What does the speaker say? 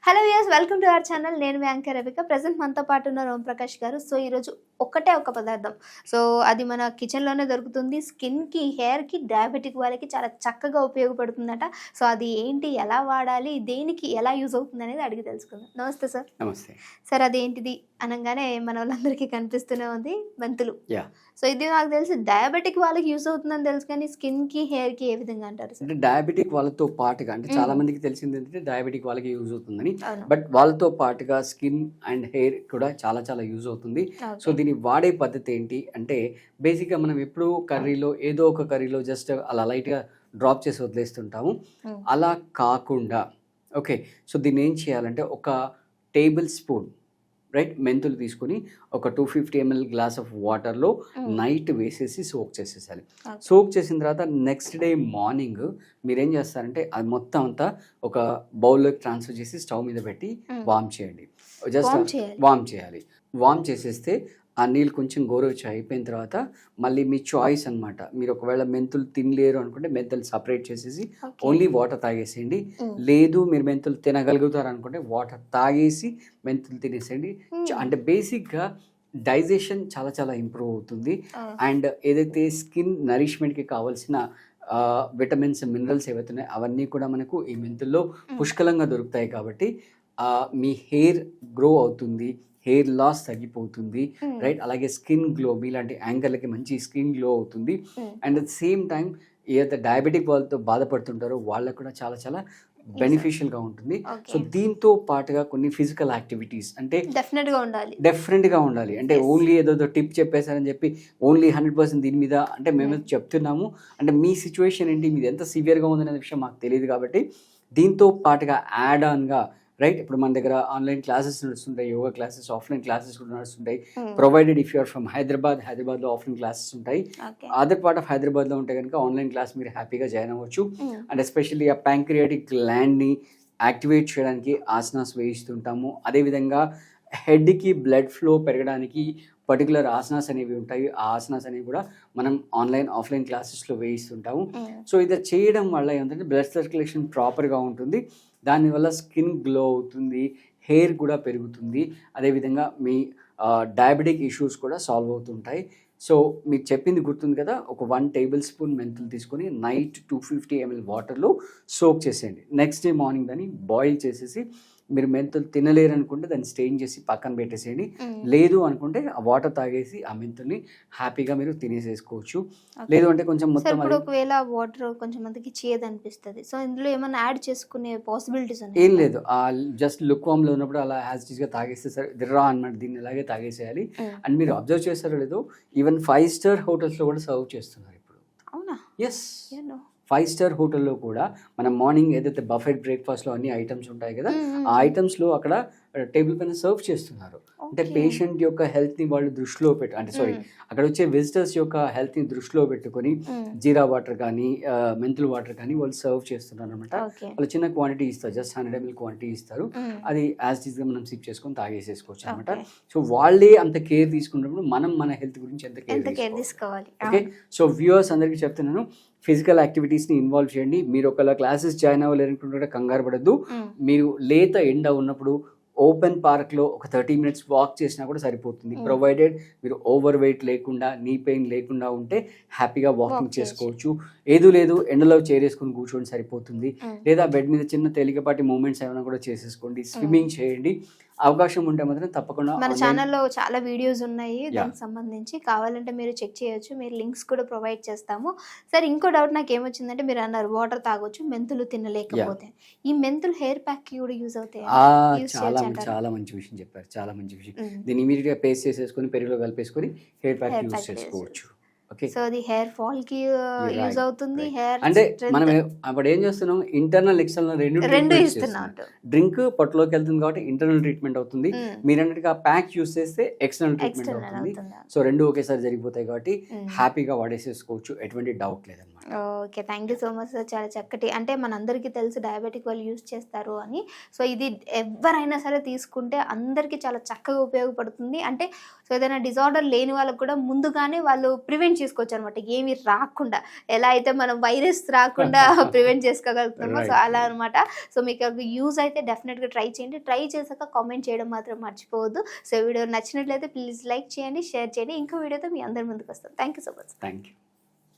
Hello views welcome to our channel నేను anchor రవిక. Present మనతో పాటు ఉన్న ఓం ప్రకాష్ గారు. సో ఈరోజు ఒకటే ఒక పదార్థం. సో అది మన కిచెన్లోనే దొరుకుతుంది. స్కిన్కి హెయిర్కి డయాబెటిక్ వాళ్ళకి చాలా చక్కగా ఉపయోగపడుతుందట. సో అది ఏంటి ఎలా వాడాలి దేనికి ఎలా యూజ్ అవుతుంది అనేది అడిగి తెలుసుకుందాం. నమస్తే సార్. నమస్తే. సార్ అదేంటిది అనగానే మన వాళ్ళందరికీ కనిపిస్తూనే ఉంది మెంతులు. యా. సో ఇది నాకు తెలిసి డయాబెటిక్ వాళ్ళకి యూజ్ అవుతుందని తెలుసు కానీ స్కిన్కి హెయిర్కి ఏ విధంగా అంటారు అంటే డయాబెటిక్ వాళ్ళతో పాటుగా అంటే చాలా. మందికి తెలిసింది ఏంటంటే డయాబెటిక్ వాళ్ళకి యూజ్ అవుతుందని. బట్ వాళ్ళతో పాటుగా స్కిన్ అండ్ హెయిర్ కూడా చాలా చాలా యూజ్ అవుతుంది. So okay. దీన్ని వాడే పద్ధతి ఏంటి అంటే బేసిక్గా మనం ఎప్పుడూ కర్రీలో ఏదో ఒక కర్రీలో జస్ట్ అలా లైట్గా డ్రాప్ చేసి వదిలేస్తుంటాము. అలా కాకుండా ఓకే సో దీన్ని ఏం చేయాలంటే ఒక టేబుల్ స్పూన్ రైట్ మెంతులు తీసుకొని ఒక two fifty ML glass of వాటర్లో. నైట్ వేసేసి సోక్ చేసేసాలి. సోక్ చేసిన తర్వాత నెక్స్ట్ డే మార్నింగ్ మీరేం చేస్తారంటే అది మొత్తం అంతా ఒక బౌల్లోకి ట్రాన్స్ఫర్ చేసి స్టవ్ మీద పెట్టి. వామ్ చేయండి జస్ట్ వార్మ్ చేయాలి వామ్ చేయాలి వామ్ చేసేస్తే ఆ నీళ్ళు కొంచెం గోరువెచ్చ అయిపోయిన తర్వాత మళ్ళీ మీ చాయిస్ అన్నమాట. మీరు ఒకవేళ మెంతులు తినలేరు అనుకుంటే మెంతులు సపరేట్ చేసేసి. ఓన్లీ వాటర్ తాగేసేయండి. మ్మ్. లేదు మీరు మెంతులు తినగలుగుతారు అనుకుంటే వాటర్ తాగేసి మెంతులు తినేసేయండి. చ- అంటే బేసిక్గా డైజెషన్ చాలా చాలా ఇంప్రూవ్ అవుతుంది. అండ్ ఏదైతే స్కిన్ నరిష్మెంట్కి కావాల్సిన విటమిన్స్ మినరల్స్ ఏవైతే ఉన్నాయో అవన్నీ కూడా మనకు ఈ మెంతుల్లో పుష్కలంగా దొరుకుతాయి కాబట్టి మీ హెయిర్ గ్రో అవుతుంది. హెయిర్ లాస్ తగ్గిపోతుంది మ్మ్. రైట్ అలాగే స్కిన్ గ్లో మీలాంటి యాంకర్లకి మంచి స్కిన్ గ్లో అవుతుంది hmm. And at same time ఏదైతే డయాబెటిక్ వాళ్ళతో బాధపడుతుంటారో వాళ్ళకు కూడా చాలా చాలా బెనిఫిషియల్గా ఉంటుంది సో. దీంతో పాటుగా కొన్ని ఫిజికల్ యాక్టివిటీస్ అంటే డెఫినెట్గా ఉండాలి డెఫినెట్గా ఉండాలి అంటే. ఓన్లీ ఏదో టిప్ చెప్పేశారని చెప్పి ఓన్లీ హండ్రెడ్ పర్సెంట్ దీని మీద అంటే మేము Hmm. చెప్తున్నాము అంటే మీ సిచ్యువేషన్ ఏంటి మీది ఎంత సివియర్గా ఉందనే విషయం మాకు తెలియదు కాబట్టి దీంతో పాటుగా యాడ్ ఆన్గా రైట్ ఇప్పుడు మన దగ్గర ఆన్లైన్ క్లాసెస్ నడుస్తుంటాయి యోగా క్లాసెస్ ఆఫ్లైన్ క్లాసెస్ కూడా నడుస్తుంటాయి. Provided if you're from Hyderabad హైదరాబాద్లో ఆఫ్లైన్ క్లాసెస్ ఉంటాయి. అదర్ పార్ట్ ఆఫ్ హైదరాబాద్లో ఉంటే కనుక ఆన్లైన్ క్లాస్ మీరు హ్యాపీగా జాయిన్ అవ్వచ్చు. అండ్ ఎస్పెషల్లీ ఆ ప్యాంక్రియాటిక్ ల్యాండ్ని యాక్టివేట్ చేయడానికి ఆసనాస్ వేయిస్తుంటాము అదేవిధంగా హెడ్కి బ్లడ్ ఫ్లో పెరగడానికి పర్టికులర్ ఆసనాస్ అనేవి ఉంటాయి ఆ ఆసనాస్ అనేవి కూడా మనం ఆన్లైన్ ఆఫ్లైన్ క్లాసెస్లో వేయిస్తుంటాము. సో ఇది చేయడం వల్ల ఏంటంటే బ్లడ్ సర్క్యులేషన్ ప్రాపర్గా ఉంటుంది దానివల్ల స్కిన్ గ్లో అవుతుంది హెయిర్ కూడా పెరుగుతుంది. అదేవిధంగా మీ డయాబెటిక్ ఇష్యూస్ కూడా సాల్వ్ అవుతుంటాయి. సో మీకు చెప్పింది గుర్తుంది కదా ఒక వన్ టేబుల్ స్పూన్ మెంతులు తీసుకొని నైట్ టూ ఫిఫ్టీ ఎంఎల్ వాటర్లో సోక్ చేసేయండి. నెక్స్ట్ డే మార్నింగ్ దాన్ని బాయిల్ చేసేసి మీరు మెంతులు తినలేరు అనుకుంటే దాన్ని స్టెయిన్ చేసి పక్కన పెట్టేసేయండి. లేదు అనుకుంటే ఆ వాటర్ తాగేసి ఆ మెంతుల్ని హ్యాపీగా మీరు తినేసేసుకోవచ్చు. లేదు అంటే కొంచెం మొత్తం ఒకవేళ వాటర్ కొంచెం మందికి చేదు అనిపిస్తుంది సో ఇందులో ఏమైనా యాడ్ చేసుకునే పాసిబిలిటీస్ ఏం లేదు. ఆ జస్ట్ లుక్లో ఉన్నప్పుడు అలా యాజ్గా తాగేస్తే సరే దిర్రా అన్నమాట దీన్ని ఇలాగే తాగేసేయాలి. అండ్ మీరు అబ్జర్వ్ చేస్తారో లేదో ఈవెన్ ఫైవ్ స్టార్ హోటల్స్లో కూడా సర్వ్ చేస్తున్నారు ఇప్పుడు. అవునా? ఎస్. ఫైవ్ స్టార్ హోటల్లో కూడా మనం మార్నింగ్ ఏదైతే బఫెట్ బ్రేక్ఫాస్ట్లో అన్ని ఐటమ్స్ ఉంటాయి కదా. ఆ ఐటమ్స్లో అక్కడ టేబుల్ పైన సర్వ్ చేస్తున్నారు అంటే. పేషెంట్ యొక్క హెల్త్ని వాళ్ళు దృష్టిలో పెట్టు అంటే సారీ. అక్కడ వచ్చే విజిటర్స్ యొక్క హెల్త్ని దృష్టిలో పెట్టుకొని. జీరా వాటర్ కానీ మెంతులు వాటర్ కానీ వాళ్ళు సర్వ్ చేస్తున్నారు అనమాట. వాళ్ళు చిన్న క్వాంటిటీ ఇస్తారు జస్ట్ హండ్రెడ్ ఎంఎల్ క్వాంటిటీ ఇస్తారు. అది యాజ్గా మనం సిప్ చేసుకొని తాగేసేసుకోవచ్చు అనమాట. సో వాళ్ళే అంత కేర్ తీసుకున్నప్పుడు మనం మన హెల్త్ గురించి ఎంత కేర్ తీసుకోవాలి ఓకే సో వ్యూవర్స్ అందరికీ చెప్తున్నాను ఫిజికల్ యాక్టివిటీస్ని ఇన్వాల్వ్ చేయండి మీరు ఒకవేళ క్లాసెస్ జాయిన్ అవ్వలేరనుకుంటే కంగారు పడద్దు. మీరు లేత ఎండ ఉన్నప్పుడు ఓపెన్ పార్క్లో ఒక థర్టీ మినిట్స్ వాక్ చేసినా కూడా సరిపోతుంది. Mm. ప్రొవైడెడ్ మీరు ఓవర్ వెయిట్ లేకుండా నీ పెయిన్ లేకుండా ఉంటే హ్యాపీగా వాకింగ్ చేసుకోవచ్చు. ఏదో లేదు ఎండలో చేరేసుకొని కూర్చోండి సరిపోతుంది. మ్మ్. లేదా బెడ్ మీద చిన్న తేలికపాటి మూమెంట్స్ ఏమైనా కూడా చేసేసుకోండి. స్విమ్మింగ్ చేయండి. అవకాశం ఉంటే మాత్రం తప్పకుండా మన ఛానల్లో చాలా వీడియోస్ ఉన్నాయి దానికి సంబంధించి. కావాలంటే మీరు చెక్ చేయొచ్చు మీరు లింక్స్ కూడా ప్రొవైడ్ చేస్తాము. సార్ ఇంకో డౌట్ నాకు ఏమొచ్చిందంటే మీరు అన్నారు వాటర్ తాగొచ్చు మెంతులు తినలేకపోతే. ఈ మెంతులు హెయిర్ ప్యాక్కి కూడా యూజ్ అవుతాయి? చాలా? చాలా మంచి విషయం చెప్పారు చాలా మంచి విషయం. దీన్ని ఇమీడియట్గా పేస్ట్ చేసేసుకొని పెరుగులో కలిపేసుకొని హెయిర్ ప్యాక్ యూజ్ చేసుకోవచ్చు. సో అది హెయిర్ ఫాల్కి You're యూజ్ అవుతుంది. హెయిర్ అంటే మనం అప్పుడు ఏం చేస్తున్నాం? ఇంటర్నల్ ఎక్స్టర్నల్ రెండు రెండు ఇస్తున్నాం. డ్రింక్ పొట్టలోకి వెళ్తుంది కాబట్టి ఇంటర్నల్ ట్రీట్మెంట్ అవుతుంది. మీరు అన్నట్టుగా ప్యాక్ యూస్ చేస్తే ఎక్స్టర్నల్ ట్రీట్మెంట్ అవుతుంది. సో రెండు ఒకేసారి జరిగిపోతాయి కాబట్టి మ్మ్. హ్యాపీగా వాడేసేసుకోవచ్చు. ఎటువంటి డౌట్ లేదనమాట okay thank you so much sir చాలా చక్కటి అంటే మనందరికీ తెలుసు డయాబెటిక్ వాళ్ళు యూజ్ చేస్తారు అని. సో ఇది ఎవరైనా సరే తీసుకుంటే అందరికీ చాలా చక్కగా ఉపయోగపడుతుంది. అంటే ఏదైనా డిజార్డర్ లేని వాళ్ళకి కూడా ముందుగానే వాళ్ళు ప్రివెంట్ చేసుకోవచ్చు అనమాట ఏమి రాకుండా. ఎలా అయితే మనం వైరస్ రాకుండా ప్రివెంట్ చేసుకోగలుగుతామో సో. అలా అనమాట సో మీకు యూజ్ అయితే డెఫినెట్గా ట్రై చేయండి. ట్రై చేశాక కామెంట్ చేయడం మాత్రం మర్చిపోవద్దు. సో వీడియో నచ్చినట్లయితే ప్లీజ్ లైక్ చేయండి షేర్ చేయండి. ఇంకో వీడియోతో మీ అందరి ముందుకు వస్తాం thank you so much thank you